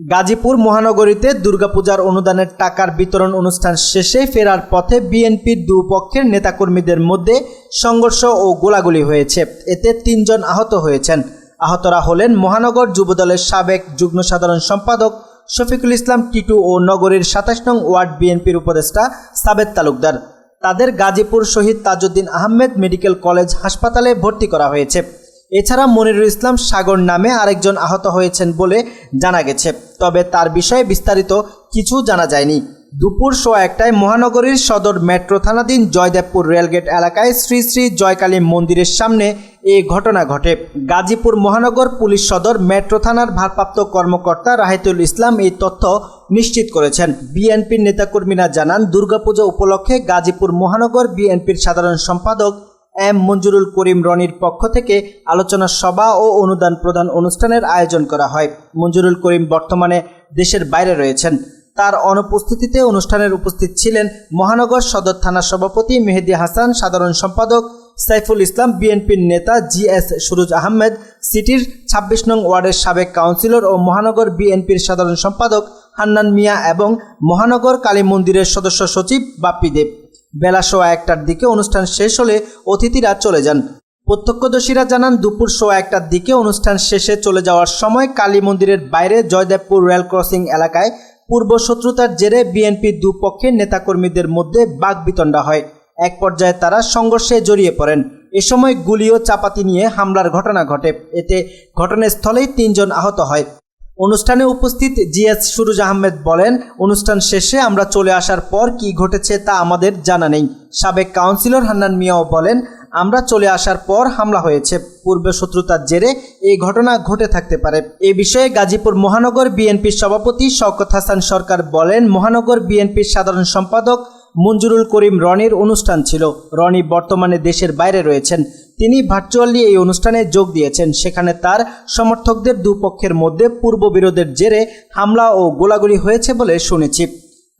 গাজীপুর মহানগরীতে দুর্গাপূজার অনুদানের টাকার বিতরণ অনুষ্ঠান শেষে ফেরার পথে বিএনপির দুপক্ষের নেতাকর্মীদের মধ্যে সংঘর্ষ ও গোলাগুলি হয়েছে। এতে তিনজন আহত হয়েছেন। আহতরা হলেন মহানগর যুবদলের সাবেক যুগ্ম সাধারণ সম্পাদক শফিকুল ইসলাম টিটু ও নগরীর সাতাশ নং ওয়ার্ড বিএনপির উপদেষ্টা সাবেদ তালুকদার। তাদের গাজীপুর শহীদ তাজউদ্দিন আহমেদ মেডিকেল কলেজ হাসপাতালে ভর্তি করা হয়েছে। এছাড়া মনিরুল ইসলাম সাগর নামে আরেকজন আহত হয়েছেন বলে জানা গেছে। তবে তার বিষয়ে বিস্তারিত কিছু জানা যায়নি। দুপুর সোয়া একটায় মহানগরীর সদর মেট্রো থানাধীন জয়দেবপুর রেলগেট এলাকায় শ্রী শ্রী জয়কালী মন্দিরের সামনে এই ঘটনা ঘটে। গাজীপুর মহানগর পুলিশ সদর মেট্রো থানার ভারপ্রাপ্ত কর্মকর্তা রাহিতুল ইসলাম এই তথ্য নিশ্চিত করেছেন। বিএনপির নেতাকর্মীরা জানান, দুর্গাপূজা উপলক্ষে গাজীপুর মহানগর বিএনপির সাধারণ সম্পাদক এম মঞ্জুরুল করিম রনির পক্ষ থেকে আলোচনা সভা ও অনুদান প্রদান অনুষ্ঠানের আয়োজন করা হয়। মঞ্জুরুল করিম বর্তমানে দেশের বাইরে রয়েছেন। তার অনুপস্থিতিতে অনুষ্ঠানের উপস্থিত ছিলেন মহানগর সদর থানা সভাপতি মেহেদি হাসান, সাধারণ সম্পাদক সাইফুল ইসলাম, বিএনপির নেতা জি এস সুরুজ আহমেদ, সিটির ছাব্বিশ নং ওয়ার্ডের সাবেক কাউন্সিলর ও মহানগর বিএনপির সাধারণ সম্পাদক হান্নান মিয়া এবং মহানগর কালী মন্দিরের সদস্য সচিব বাপ্পি দেব। বেলা সোয়া একটার দিকে অনুষ্ঠান শেষ হলে অতিথিরা চলে যান। প্রত্যক্ষদর্শীরা জানান, দুপুর সোয়া একটার দিকে অনুষ্ঠান শেষে চলে যাওয়ার সময় কালী মন্দিরের বাইরে জয়দেবপুর রেল ক্রসিং এলাকায় পূর্ব শত্রুতার জেরে বিএনপির দুপক্ষের নেতাকর্মীদের মধ্যে বাগবিতণ্ডা হয়। এক পর্যায়ে তারা সংঘর্ষে জড়িয়ে পড়েন। এ সময় গুলি ও চাপাতি নিয়ে হামলার ঘটনা ঘটে। এতে ঘটনাস্থলেই তিনজন আহত হয়। অনুষ্ঠানে উপস্থিত জিএস সুরুজ আহমেদ বলেন, অনুষ্ঠান শেষে আমরা চলে আসার পর কি ঘটেছে তা আমাদের জানা নেই। সাবেক কাউন্সিলর হান্নান মিয়াও বলেন, আমরা চলে আসার পর হামলা হয়েছে। পূর্বে শত্রুতার জেরে এই ঘটনা ঘটে থাকতে পারে। এ বিষয়ে গাজীপুর মহানগর বিএনপির সভাপতি শওকত হাসান সরকার বলেন, মহানগর বিএনপির সাধারণ সম্পাদক মঞ্জুরুল করিম রনির অনুষ্ঠান ছিল। রনি বর্তমানে দেশের বাইরে রয়েছেন। তিনি ভার্চুয়ালি এই অনুষ্ঠানে যোগ দিয়েছেন। সেখানে তার সমর্থকদের দুপক্ষের মধ্যে পূর্ব বিরোধের জেরে হামলা ও গোলাগুলি হয়েছে বলে শুনেছি।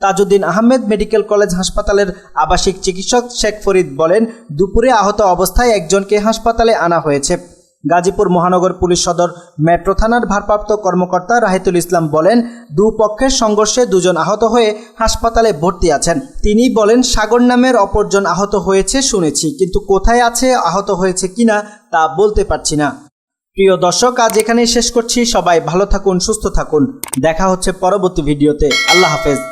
তাজউদ্দিন আহমেদ মেডিকেল কলেজ হাসপাতালের আবাসিক চিকিৎসক শেখ ফরিদ বলেন, দুপুরে আহত অবস্থায় একজনকে হাসপাতালে আনা হয়েছে। গাজীপুর মহানগর পুলিশ সদর মেট্রো থানার ভারপ্রাপ্ত কর্মকর্তা রাহিতুল ইসলাম বলেন, দুপক্ষের সংঘর্ষে দুজন আহত হয়ে হাসপাতালে ভর্তি আছেন। তিনি বলেন, সাগর নামের অপরজন আহত হয়েছে শুনেছি, কিন্তু কোথায় আছে, আহত হয়েছে কিনা তা বলতে পারছি না। প্রিয় দর্শক, আজ এখানেই শেষ করছি। সবাই ভালো থাকুন, সুস্থ থাকুন। দেখা হচ্ছে পরবর্তী ভিডিওতে। আল্লাহ হাফেজ।